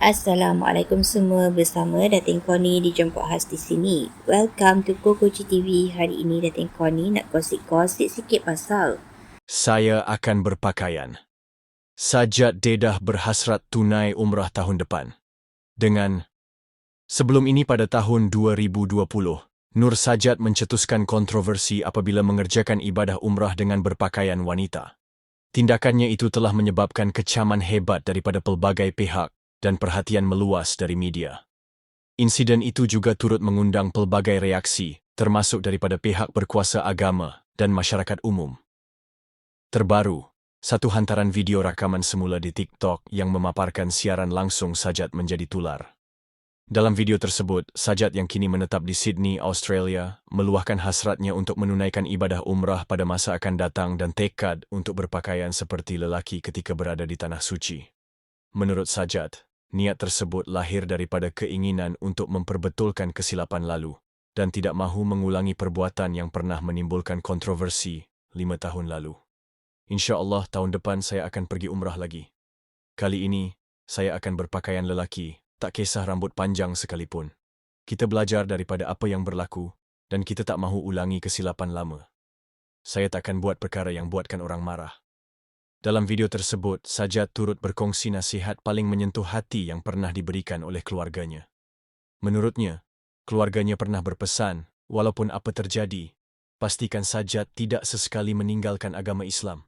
Assalamualaikum semua bersama Datin Koni di Jemput Khas di sini. Welcome to Kokoci TV. Hari ini Datin Koni nak gosip-gosip sikit pasal Saya akan berpakaian. Sajat Dedah berhasrat tunai umrah tahun depan. Dengan Sebelum ini pada tahun 2020, Nur Sajat mencetuskan kontroversi apabila mengerjakan ibadah umrah dengan berpakaian wanita. Tindakannya itu telah menyebabkan kecaman hebat daripada pelbagai pihak dan perhatian meluas dari media. Insiden itu juga turut mengundang pelbagai reaksi, termasuk daripada pihak berkuasa agama dan masyarakat umum. Terbaru, satu hantaran video rakaman semula di TikTok yang memaparkan siaran langsung Sajat menjadi tular. Dalam video tersebut, Sajat yang kini menetap di Sydney, Australia, meluahkan hasratnya untuk menunaikan ibadah umrah pada masa akan datang dan tekad untuk berpakaian seperti lelaki ketika berada di Tanah Suci. Menurut Sajat, Niat tersebut lahir daripada keinginan untuk memperbetulkan kesilapan lalu dan tidak mahu mengulangi perbuatan yang pernah menimbulkan kontroversi lima tahun lalu. Insya Allah tahun depan saya akan pergi umrah lagi. Kali ini, saya akan berpakaian lelaki, tak kisah rambut panjang sekalipun. Kita belajar daripada apa yang berlaku dan kita tak mahu ulangi kesilapan lama. Saya takkan buat perkara yang buatkan orang marah. Dalam video tersebut, Sajat turut berkongsi nasihat paling menyentuh hati yang pernah diberikan oleh keluarganya. Menurutnya, keluarganya pernah berpesan, walaupun apa terjadi, pastikan Sajat tidak sesekali meninggalkan agama Islam.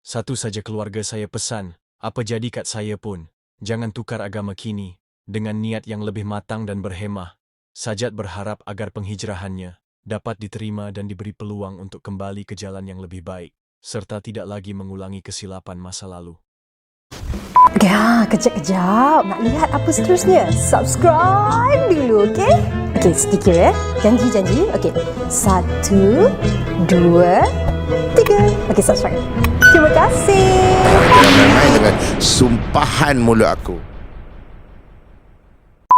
Satu saja keluarga saya pesan, apa jadi kat saya pun, jangan tukar agama kini, dengan niat yang lebih matang dan berhemah. Sajat berharap agar penghijrahannya dapat diterima dan diberi peluang untuk kembali ke jalan yang lebih baik serta tidak lagi mengulangi kesilapan masa lalu. Ya, kejap-kejap. Nak lihat apa seterusnya? Subscribe dulu, okey? Okey, sedikit ya. Janji-janji. Okey. Satu, dua, tiga. Okey, subscribe. Terima kasih. Dengan sumpahan mulut aku.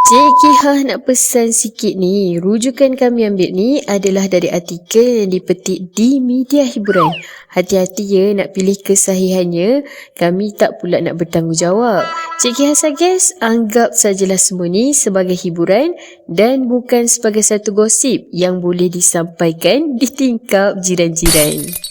Cik Kihah nak pesan sikit ni. Rujukan kami ambil ni adalah dari artikel yang dipetik di media hiburan. Hati-hati ya nak pilih kesahihannya. Kami tak pula nak bertanggungjawab. Cik Kihah suggest anggap sajalah semua ni sebagai hiburan dan bukan sebagai satu gosip yang boleh disampaikan di tingkap jiran-jiran.